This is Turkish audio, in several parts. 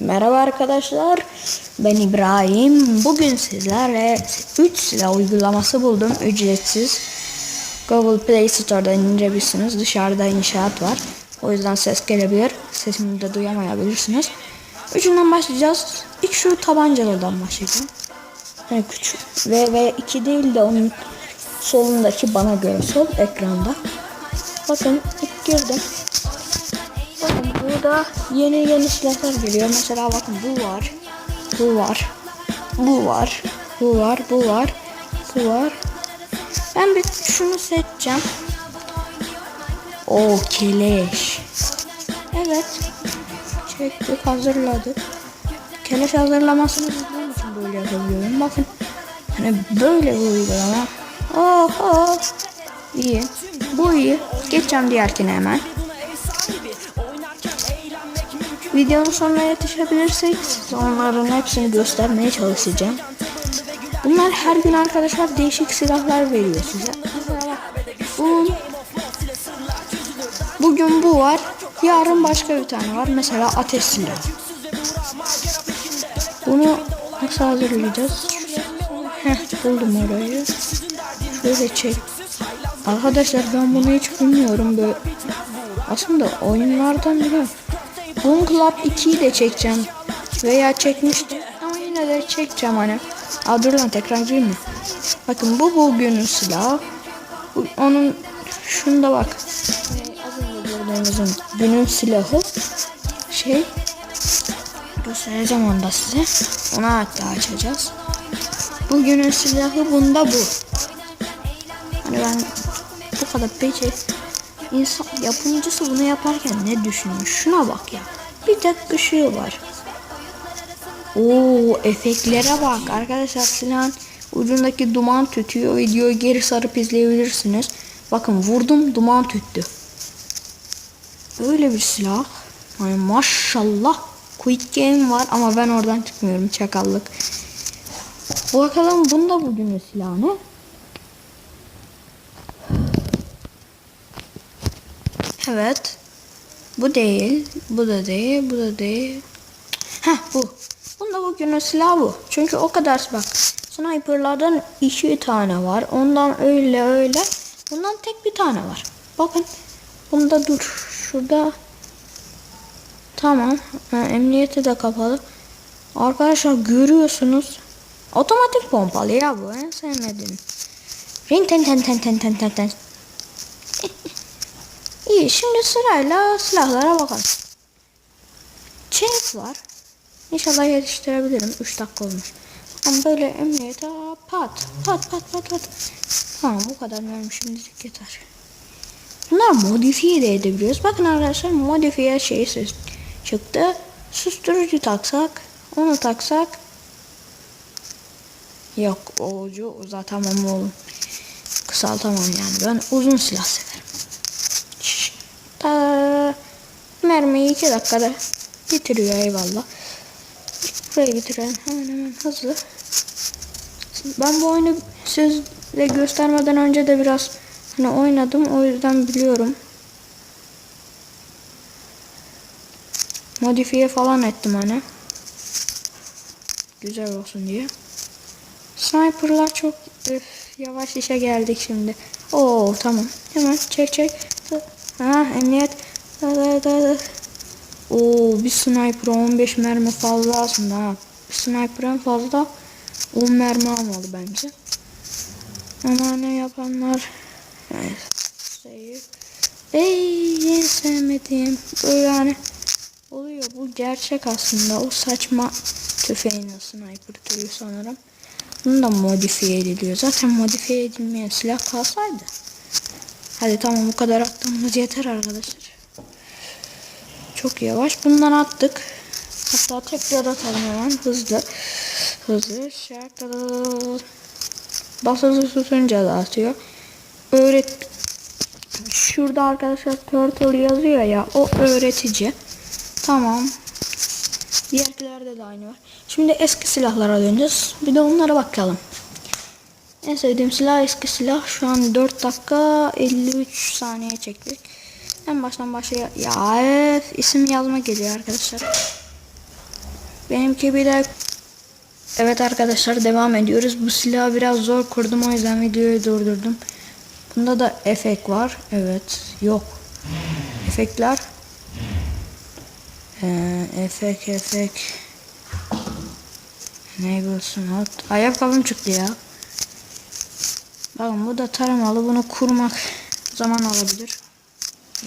Merhaba arkadaşlar. Ben İbrahim. Bugün sizlerle 3 silah uygulaması buldum. Ücretsiz. Google Play Store'dan indirebilirsiniz. Dışarıda inşaat var. O yüzden ses gelebilir. Sesimi de duyamayabilirsiniz. Üçünden başlayacağız. İlk şu tabancalardan başlayacağım. Yani küçük. Ve, ve 2 değil de onun solundaki bana göre sol ekranda. Bakın ilk girdim. Burada yeni yeni silahlar geliyor. Mesela bakın bu var. Bu var. Bu var. Bu var. Bu var. Bu var. Ben bir şunu seçeceğim. O keleş. Evet. Çektik hazırladık. Keleş hazırlamasını bildiğim için böyle yapabiliyorum. Bakın. Hani böyle bir uygulama. Oho. İyi. Bu iyi. Geçeceğim diğerkine hemen. Videonun sonuna yetişebilirsek onların hepsini göstermeye çalışacağım. Bunlar her gün arkadaşlar değişik silahlar veriyor size. Bu, bugün bu var. Yarın başka bir tane var. Mesela ateş silahı. Bunu nasıl hazırlayacağız? Heh, buldum orayı. Şöyle çek. Arkadaşlar ben bunu hiç bilmiyorum böyle. Aslında oyunlardan biliyorum. Boom Club 2'yi de çekeceğim. Veya çekmiştim. Ama yine de çekeceğim hani. Aa dur lan tekrar mi? Bakın bu bugünün silahı. Bu, onun şunda bak. Gördüğünüzün günün silahı. Şey. Göstereceğim onu da size. Onu hatta açacağız. Bugünün silahı bunda bu. Hani ben bu kadar peki İnsan yapımcısı bunu yaparken ne düşünmüş? Şuna bak ya. Bir tek ışığı var. Oo efektlere bak. Arkadaşlar silahın ucundaki duman tütüyor. Videoyu geri sarıp izleyebilirsiniz. Bakın vurdum duman tüttü. Böyle bir silah. Yani maşallah. Quick game var ama ben oradan çıkmıyorum. Çakallık. Bakalım bunda bugünün silahı ne? Evet. Bu değil. Bu da değil. Bu da değil. Heh bu. Bunda bugünün silahı bu. Çünkü o kadar bak. Sniperlardan iki tane var. Ondan öyle öyle. Bundan tek bir tane var. Bakın. Bunda dur. Şurada. Tamam. Ha, emniyeti de kapalı. Arkadaşlar görüyorsunuz. Otomatik pompalı ya bu. En sevmediğim. Ring ten ten ten ten ten ten ten. İyi şimdi sırayla silahlara bakalım. Chase var. İnşallah yetiştirebilirim. 3 dakika olmuş. Ama böyle emniyete pat pat pat pat pat. Tamam bu kadar vermiş şimdilik yeter. Bunlar modifiye de edebiliyoruz. Bakın arkadaşlar modifiye şey ses çıktı. Susturucu taksak. Onu taksak. Yok o ucu uzatamam oğlum. Kısaltamam yani. Ben uzun silah severim. Mermiyi iki dakikada bitiriyor eyvallah. Buraya bitirelim hemen hemen hızlı. Ben bu oyunu sizle göstermeden önce de biraz hani oynadım o yüzden biliyorum. Modifiye falan ettim hani. Güzel olsun diye. Sniper'lar çok öf, yavaş işe geldik şimdi. Oo tamam. Hemen çek çek. Ha emniyet. Da, da, da, da. Oo bir sniper 15 mermi fazla aslında ha. Bir sniper en fazla 10 mermi almalı bence. Ama ne yapanlar evet. Ey en sevmediğim. Böyle yani oluyor bu gerçek aslında. O saçma tüfeğin sniper türü sanırım. Bunu da modifiye ediliyor. Zaten modifiye edilmeyen silah kalsaydı. Hadi tamam bu kadar attığımız yeter arkadaşlar. Çok yavaş. Bundan attık. Hatta tekrar atalım hemen hızlı. Hızlı. Basılı tutunca da atıyor. Öğret Şurada arkadaşlar turtle yazıyor ya. O öğretici. Tamam. Diğerlerde de aynı var. Şimdi eski silahlara döneceğiz. Bir de onlara bakalım. En sevdiğim silah eski silah. Şu an 4 dakika 53 saniye çektik. En baştan başlaya ya öf, isim yazma geliyor arkadaşlar. Benimki bir de Evet arkadaşlar devam ediyoruz. Bu silahı biraz zor kurdum o yüzden videoyu durdurdum. Bunda da efekt var. Evet. Yok. Efektler. Ee, efekt efekt. Enable not. Ayakkabım çıktı ya. Bakın bu da taramalı. Bunu kurmak zaman alabilir.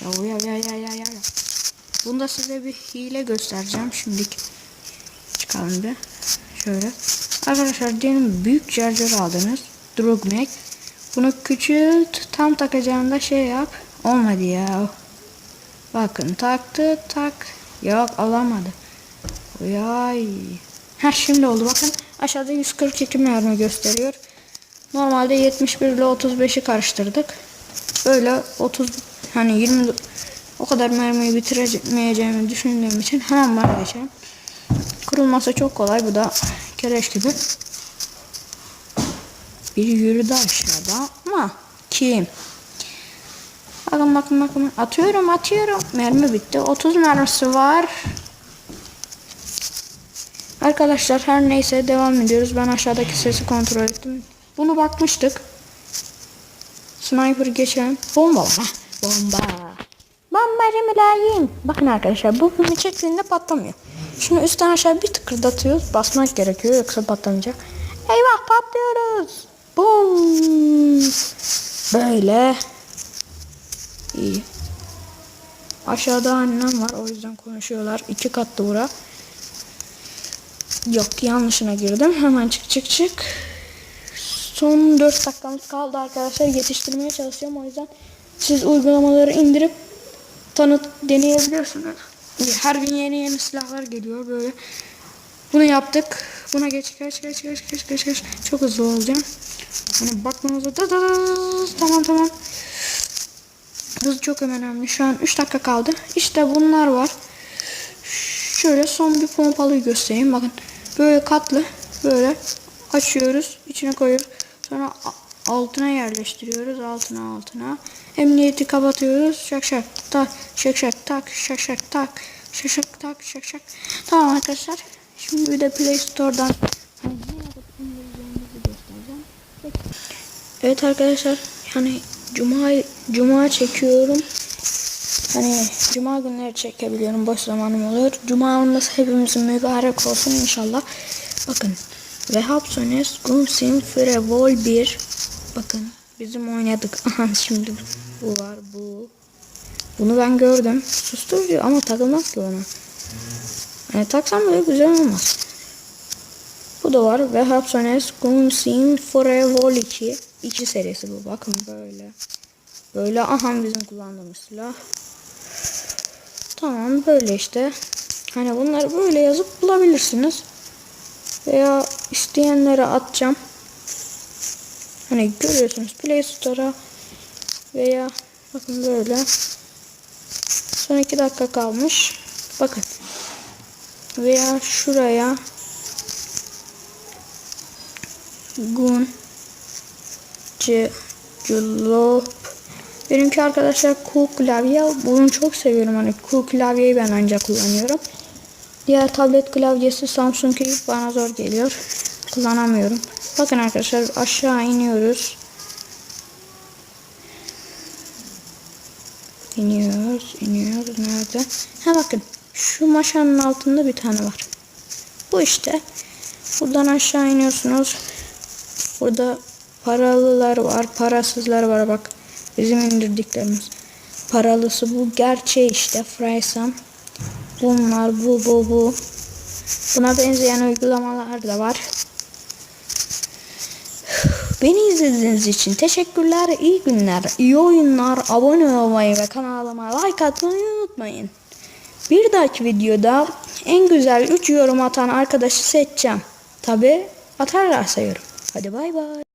Ya ya ya ya ya ya. Bunda size bir hile göstereceğim şimdilik. Çıkalım bir. Şöyle. Arkadaşlar diyelim büyük charger aldınız. Drugmek. Bunu küçült. Tam takacağında şey yap. Olmadı ya. Bakın taktı tak. Yok alamadı. Yay. Ha şimdi oldu bakın. Aşağıda 142 mermi gösteriyor. Normalde 71 ile 35'i karıştırdık. Böyle 30 hani 20 o kadar mermiyi bitiremeyeceğimi düşündüğüm için hemen bana geçelim. Kurulması çok kolay. Bu da kereş gibi. Bir yürüdü aşağıda ama kim? Bakın bakın bakın. Atıyorum atıyorum. Mermi bitti. 30 mermisi var. Arkadaşlar her neyse devam ediyoruz. Ben aşağıdaki sesi kontrol ettim. Bunu bakmıştık. Sniper geçen. Bomba var. Bomba. Bombacı mülayim. Bakın arkadaşlar bu filmi çektiğinde patlamıyor. Şunu üstten aşağı bir tıkırdatıyoruz. Basmak gerekiyor yoksa patlamayacak. Eyvah patlıyoruz. Bum. Böyle. İyi. Aşağıda annem var o yüzden konuşuyorlar. İki katlı bura. Yok yanlışına girdim. Hemen çık çık çık. Son 4 dakikamız kaldı arkadaşlar. Yetiştirmeye çalışıyorum o yüzden siz uygulamaları indirip tanıt deneyebiliyorsunuz. Her gün yeni yeni silahlar geliyor böyle. Bunu yaptık. Buna geç geç geç geç geç geç geç. Çok hızlı olacağım. Hani bakmanıza da da tamam tamam. Hız çok önemli. Şu an 3 dakika kaldı. İşte bunlar var. Şöyle son bir pompalıyı göstereyim. Bakın böyle katlı böyle açıyoruz. içine koyuyoruz. Sonra altına yerleştiriyoruz. Altına altına. Emniyeti kapatıyoruz. Şak şak tak şak şak tak şak şak tak şak şak tak şak şak. Tamam arkadaşlar. Şimdi bir de Play Store'dan Evet arkadaşlar yani cuma cuma çekiyorum. Hani cuma günleri çekebiliyorum. Boş zamanım oluyor. Cumanız hepimizin mübarek olsun inşallah. Bakın. Ve Hapsones Gunsim Frevol 1. Bakın bizim oynadık. Aha şimdi bu var bu. Bunu ben gördüm. Susturucu ama takılmaz ki ona. Yani taksam böyle güzel olmaz. Bu da var. Ve Hapsones Gunsim Frevol 2. 2 serisi bu. Bakın böyle. Böyle aha bizim kullandığımız silah. Tamam böyle işte. Hani bunları böyle yazıp bulabilirsiniz. Veya isteyenlere atacağım. Hani görüyorsunuz Play Store'a veya bakın böyle. Son 2 dakika kalmış. Bakın. Veya şuraya Gun C Julop Benimki arkadaşlar cool klavye. Bunu çok seviyorum. Hani cool klavyeyi ben ancak kullanıyorum. Diğer tablet klavyesi Samsung gibi bana zor geliyor. Kullanamıyorum. Bakın arkadaşlar aşağı iniyoruz. İniyoruz, iniyoruz. Nerede? Ha bakın. Şu maşanın altında bir tane var. Bu işte. Buradan aşağı iniyorsunuz. Burada paralılar var, parasızlar var bak. Bizim indirdiklerimiz. Paralısı bu gerçeği işte. Frysam. Bunlar bu bu bu. Buna benzeyen uygulamalar da var. Beni izlediğiniz için teşekkürler. İyi günler, iyi oyunlar. Abone olmayı ve kanalıma like atmayı unutmayın. Bir dahaki videoda en güzel 3 yorum atan arkadaşı seçeceğim. Tabi atarlarsa yorum. Hadi bay bay.